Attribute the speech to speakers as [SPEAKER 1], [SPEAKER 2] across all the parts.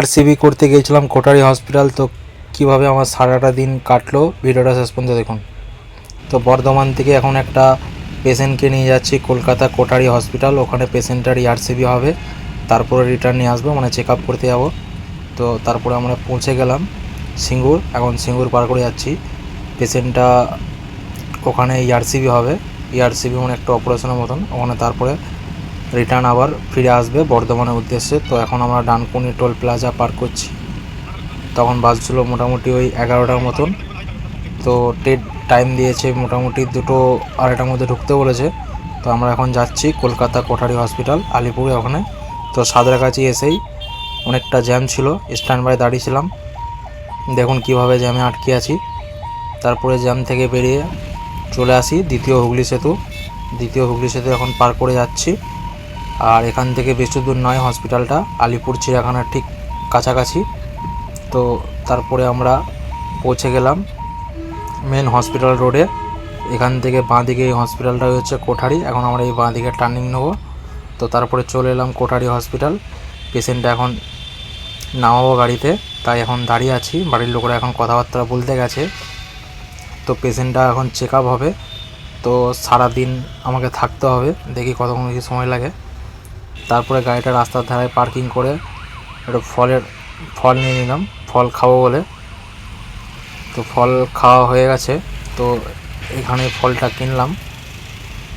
[SPEAKER 1] RCB করতে গিয়েছিলাম, কোটারি hospital, তো কীভাবে আমার সারাটা দিন কাটলো, ভিডিওটা শেষ পর্যন্ত দেখুন। তো বর্ধমান থেকে এখন একটা পেশেন্টকে নিয়ে যাচ্ছি, কলকাতা কোটারি হসপিটাল, ওখানে পেশেন্টটার আরসিবি হবে। তারপরে রিটার্ন নিয়ে আসব মানে চেক আপ করতে যাব। তো তারপরে আমরা পৌঁছে গেলাম সিঙ্গুর, এখন সিঙ্গুর পার করে যাচ্ছি। পেশেন্টটা ওখানে ইয়ারসিবি হবে ইয়ারসিবি মানে একটা অপারেশনের মতন, ওখানে তারপরে রিটার্ন আবার ফিরে আসবে বর্ধমানের উদ্দেশ্যে। তো এখন আমরা ডানকুনি টোল প্লাজা পার করছি। তখন বাস ছিল মোটামুটি ওই এগারোটার মতন। তো টেট টাইম দিয়েছে মোটামুটি দুটো আড়াইটার মধ্যে ঢুকতে বলেছে। তো আমরা এখন যাচ্ছি কলকাতা কোঠারি হসপিটাল আলিপুরে ওখানে। তো সাঁতরাগাছি এসেই অনেকটা জ্যাম ছিল স্ট্যান্ড বাই দাঁড়িয়েছিলাম। দেখুন কীভাবে জ্যামে আটকে আছি। তারপরে জ্যাম থেকে বেরিয়ে চলে আসি দ্বিতীয় হুগলি সেতু। দ্বিতীয় হুগলি সেতু এখন পার করে যাচ্ছি। আর এখান থেকে বেশি দূর নয় হসপিটালটা, আলিপুর চিড়িয়াখানার ঠিক কাছাকাছি। তো তারপরে আমরা পৌঁছে গেলাম মেন হসপিটাল রোডে এখান থেকে বাঁ দিকে এই হসপিটালটা হচ্ছে কোঠারি। এখন আমরা এই বাঁ দিকে টার্নিং নেব। তো তারপরে চলে এলাম কোঠারি হসপিটাল পেশেন্টটা এখন নামাবো গাড়িতে। তাই এখন দাঁড়িয়ে আছি। বাড়ির লোকেরা এখন কথাবার্তা বলতে গেছে। তো পেশেন্টটা এখন চেক হবে। তো সারা দিন আমাকে থাকতে হবে। দেখি কতক্ষণ কি সময় লাগে। তারপরে গাড়িটা রাস্তার ধারে পার্কিং করে একটু ফলের ফল নিয়ে নিলাম। ফল খাব বলে। তো ফল খাওয়া হয়ে গেছে। তো এখানে ফলটা কিনলাম।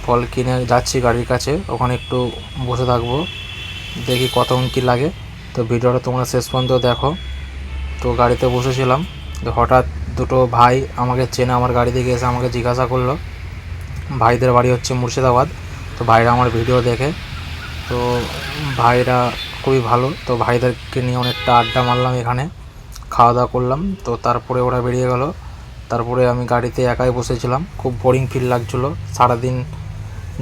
[SPEAKER 1] ফল কিনে যাচ্ছি গাড়ির কাছে। ওখানে একটু বসে থাকব। দেখি কত কী লাগে। তো ভিডিওটা তোমরা শেষ পর্যন্ত দেখো। তো গাড়িতে বসেছিলাম। তো হঠাৎ দুটো ভাই আমাকে চেনে আমার গাড়ি থেকে এসে আমাকে জিজ্ঞাসা করল। ভাইদের বাড়ি হচ্ছে মুর্শিদাবাদ। তো ভাইরা আমার ভিডিও দেখে তো ভাইরা খুবই ভালো। তো ভাইদেরকে নিয়ে অনেকটা আড্ডা মারলাম এখানে। খাওয়া দাওয়া করলাম। তো তারপরে ওরা বেরিয়ে গেল। তারপরে আমি গাড়িতে একাই বসেছিলাম। খুব বোরিং ফিল লাগছিল। সারাদিন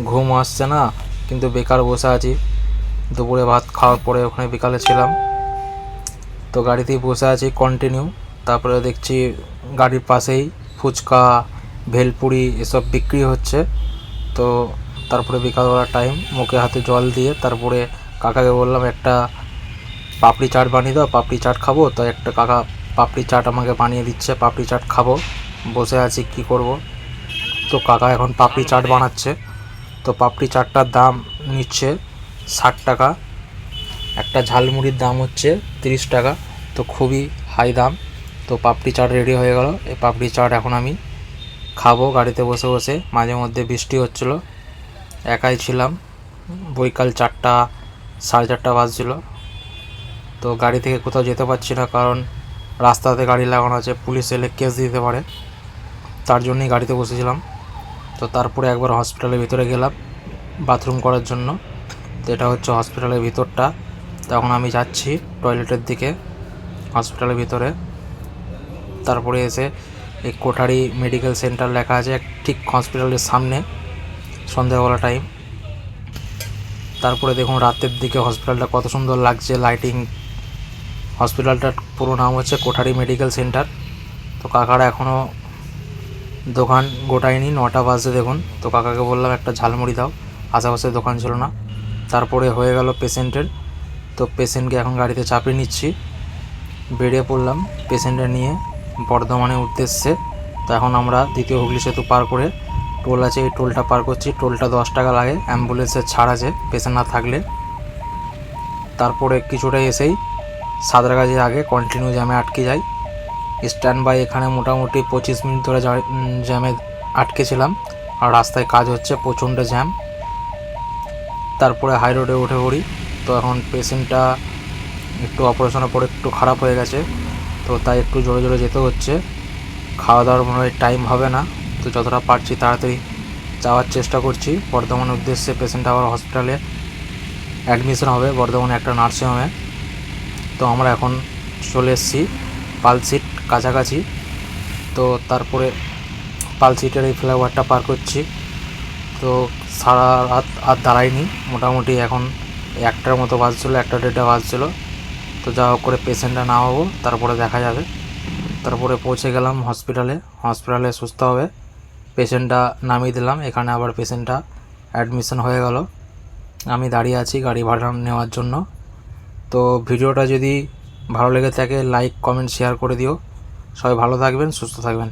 [SPEAKER 1] ঘুম আসছে না, কিন্তু বেকার বসে আছি। দুপুরে ভাত খাওয়ার পরে ওখানে বিকালে ছিলাম। তো গাড়িতেই বসে আছি কন্টিনিউ তারপরে দেখছি গাড়ির পাশেই ফুচকা, ভেলপুরি এসব বিক্রি হচ্ছে। তো তারপরে বিকালবেলা টাইম মুখে হাতে জল দিয়ে তারপরে কাকাকে বললাম, একটা পাপড়ি চাট বানিয়ে দাও, পাপড়ি চাট খাব? তো একটা কাকা পাপড়ি চাট আমাকে বানিয়ে দিচ্ছে, পাপড়ি চাট খাব। বসে আছি, কি করব? তো কাকা এখন পাপড়ি চাট বানাচ্ছে। তো পাপড়ি চাটটার দাম নিচ্ছে ষাট টাকা। একটা ঝালমুড়ির দাম হচ্ছে তিরিশ টাকা। তো খুবই হাই দাম। তো পাপড়ি চাট রেডি হয়ে গেল। এই পাপড়ি চাট এখন আমি খাব, গাড়িতে বসে বসে। মাঝে মধ্যে বৃষ্টি হচ্ছিল। একাই ছিলাম। বৈকাল চারটা, সাড়ে চারটা বাজছিল। তো গাড়ি থেকে কোথাও যেতে পারছি না কারণ রাস্তাতে গাড়ি লাগানো আছে, পুলিশ এলে কেস দিতে পারে। তার জন্যই গাড়িতে বসেছিলাম। তো তারপরে একবার হসপিটালের ভিতরে গেলাম, বাথরুম করার জন্য। তো এটা হচ্ছে হসপিটালের ভিতরটা। তখন আমি যাচ্ছি টয়লেটের দিকে, হসপিটালের ভিতরে। তারপরে এসে এই কোঠারি মেডিকেল সেন্টার লেখা আছে, ঠিক হসপিটালের সামনে। সন্ধ্যাবেলা টাইম তারপরে দেখুন রাতের দিকে হসপিটালটা কত সুন্দর লাগছে লাইটিং হসপিটালটার পুরো নাম হচ্ছে কোঠারি মেডিকেল সেন্টার তো কাকারা এখনও দোকান গোটায়নি, নটা বাজে দেখুন। তো কাকাকে বললাম, একটা ঝালমুড়ি দাও, আশেপাশে দোকান ছিল না। তারপরে হয়ে গেল পেশেন্টের তো পেশেন্টকে এখন গাড়িতে চাপিয়ে নিচ্ছি। বেরিয়ে পড়লাম পেশেন্টটা নিয়ে বর্ধমানের উদ্দেশ্যে তো এখন আমরা দ্বিতীয় হুগলি সেতু পার করে টোল আছে, এই টোলটা পার করছি। টোলটা দশ টাকা লাগে, অ্যাম্বুলেন্সের ছাড় আছে পেশেন্ট না থাকলে। তারপরে কিছুটা এসেই সাঁতরাগাছির আগে কন্টিনিউ জ্যামে আটকে যাই। স্ট্যান্ড বাই এখানে মোটামুটি পঁচিশ মিনিট ধরে জ্যামে আটকেছিলাম আর রাস্তায় কাজ হচ্ছে, প্রচণ্ড জ্যাম তারপরে হাই রোডে উঠে পড়ি। তো এখন পেশেন্টটা একটু অপারেশনের পরে একটু খারাপ হয়ে গেছে। তো তাই একটু জোরে জোরে যেতে হচ্ছে। খাওয়া দাওয়ার মনে হয় টাইম হবে না। তো যতটা পারছি তাড়াতাড়ি যাওয়ার চেষ্টা করছি। বর্ধমান উদ্দেশ্যে পেশেন্ট আবার হসপিটালে অ্যাডমিশন হবে। বর্ধমানে একটা নার্সিং নার্সিংহোমে তো আমরা এখন চলে এসেছি পালসিট কাছাকাছি। তো তারপরে পালসিটের এই ফ্লাইওভারটা পার করছি। তো সারা রাত আর দাঁড়াইনি। মোটামুটি এখন একটার মতো বাজছিলো একটা দেড়টা বাজছিলো তো যা হোক করে পেশেন্টটা নামাবো, তারপরে দেখা যাবে। তারপরে পৌঁছে গেলাম হসপিটালে হসপিটালে সুস্থ হবে। পেশেন্টটা নামিয়ে দিলাম। এখানে আবার পেশেন্টটা অ্যাডমিশন হয়ে গেল। আমি দাঁড়িয়ে আছি গাড়ি ভাড়া নেওয়ার জন্য। তো ভিডিওটা যদি ভালো লেগে থাকে লাইক কমেন্ট শেয়ার করে দিও। সবাই ভালো থাকবেন, সুস্থ থাকবেন।